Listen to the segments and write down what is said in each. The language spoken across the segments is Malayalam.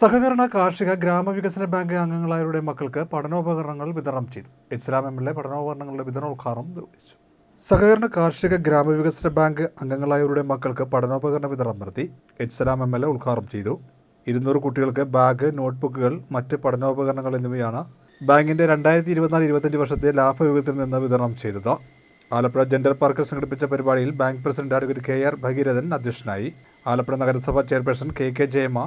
സഹകരണ കാർഷിക ഗ്രാമവികസന ബാങ്ക് അംഗങ്ങളായവരുടെ മക്കൾക്ക് പഠനോപകരണങ്ങൾ വിതരണം ചെയ്തു. ഇസ്ലാം എം എൽ എ പഠനോപകരണങ്ങളുടെ വിതരണോദ്ഘാടനം നിർവഹിച്ചു. സഹകരണ കാർഷിക ഗ്രാമവികസന ബാങ്ക് അംഗങ്ങളായവരുടെ മക്കൾക്ക് പഠനോപകരണ വിതരണം നടത്തി ഇസ്ലാം എം എൽ എ ഉദ്ഘാടനം ചെയ്തു. ഇരുന്നൂറ് കുട്ടികൾക്ക് ബാഗ് നോട്ട്ബുക്കുകൾ മറ്റ് പഠനോപകരണങ്ങൾ എന്നിവയാണ് ബാങ്കിന്റെ രണ്ടായിരത്തി ഇരുപത്തിനാല് ഇരുപത്തഞ്ച് വർഷത്തെ ലാഭവിഹിതത്തിൽ നിന്ന് വിതരണം ചെയ്തത്. ആലപ്പുഴ ജെൻഡർ പാർക്കിൽ സംഘടിപ്പിച്ച പരിപാടിയിൽ bank president advocate K R Bhageerathan അധ്യക്ഷനായി. ആലപ്പുഴ നഗരസഭാ ചെയർപേഴ്സൺ കെ കെ ജയമ്മ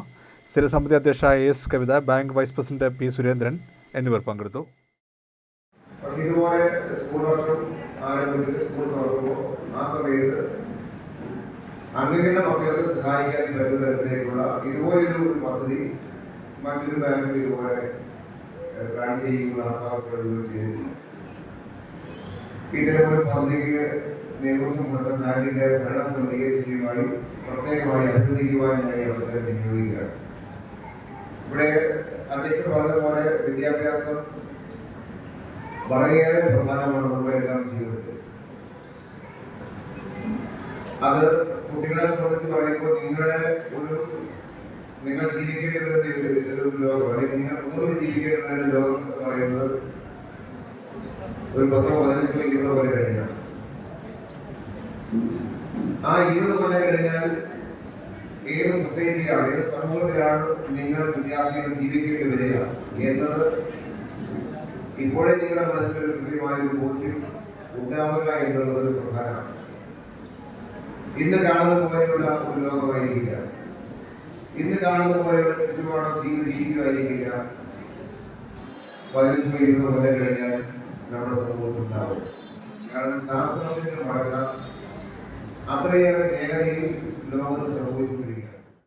സ്ഥിരസമിതി അധ്യക്ഷ A S Kavitha bank vice president P Surendran എന്നിവർ പങ്കെടുത്തു. ഇതുപോലെ സ്കൂൾ വർഷം ആരംഭത്തിൽ സ്കൂൾ തുറക്കുമ്പോൾ ആ സമയത്ത് അംഗീകരണ മക്കൾക്ക് സഹായിക്കാൻ പറ്റുന്ന തരത്തിലേക്കുള്ള ഇതുപോലൊരു പദ്ധതി മറ്റൊരു ബാങ്കിൽ ഇതുപോലെ പ്ലാൻ ചെയ്യുകയും നടപ്പാക്കുകയും ചെയ്തിട്ടില്ല ഇതേപോലെ പദ്ധതിക്ക് നേതൃത്വം കൊടുത്ത ബാങ്കിന്റെ ഭരണസമിതിയെ നിശ്ചയമായും പ്രത്യേകമായി അഭിനന്ദിക്കുവാൻ ഞാൻ അവസരം വിനിയോഗിക്കുകയാണ്. ഇവിടെ അധ്യക്ഷ പറഞ്ഞതുപോലെ വിദ്യാഭ്യാസം വളരെയേറെ പ്രധാനമാണ് നമ്മുടെ എല്ലാം ജീവിതത്തിൽ. അത് കുട്ടികളെ സംബന്ധിച്ച് പറയുമ്പോൾ നിങ്ങളെ ഒരു നിങ്ങൾ ജീവിക്കേണ്ട ഒരു ലോകം അല്ലെങ്കിൽ നിങ്ങൾ മുതിർന്ന് ജീവിക്കേണ്ട ഒരു ലോകം എന്ന് പറയുന്നത് ഒരു പത്തോ പതിനഞ്ചോ ഇരുപതോ കൊല്ലം കഴിഞ്ഞാൽ. ആ ഇരുപത് കൊല്ലം കഴിഞ്ഞാൽ ഏത് സൊസൈറ്റിയിലാണ് ഏത് സമൂഹത്തിലാണ് നിങ്ങൾ വിദ്യാർത്ഥികൾ ജീവിക്കേണ്ടി വരിക എന്നത് ഇപ്പോഴേ നിങ്ങളുടെ മനസ്സിൽ കൃത്യമായ ഒരു ബോധ്യം ഉണ്ടാവുക എന്നുള്ളത് പ്രധാനമാണ്. ഇന്ന് കാണുന്നത് പോലെയുള്ള ഒരു ലോകമായിരിക്കില്ല. ഇന്ന് കാണുന്നത് പോലെയുള്ള ചുറ്റുപാടോ ജീവിത രീതിയുമായിരിക്കില്ല പതിനഞ്ചോ ഇരുപതോ കൊല്ലം കഴിഞ്ഞാൽ നമ്മുടെ സമൂഹത്തിൽ ഉണ്ടാവും. കാരണം ശാസ്ത്രത്തിന്റെ വളർച്ച അത്രയേറെ വേഗതയിൽ ലോകത്ത് സംഭവിച്ചുകൊണ്ടിരിക്കുകയാണ്.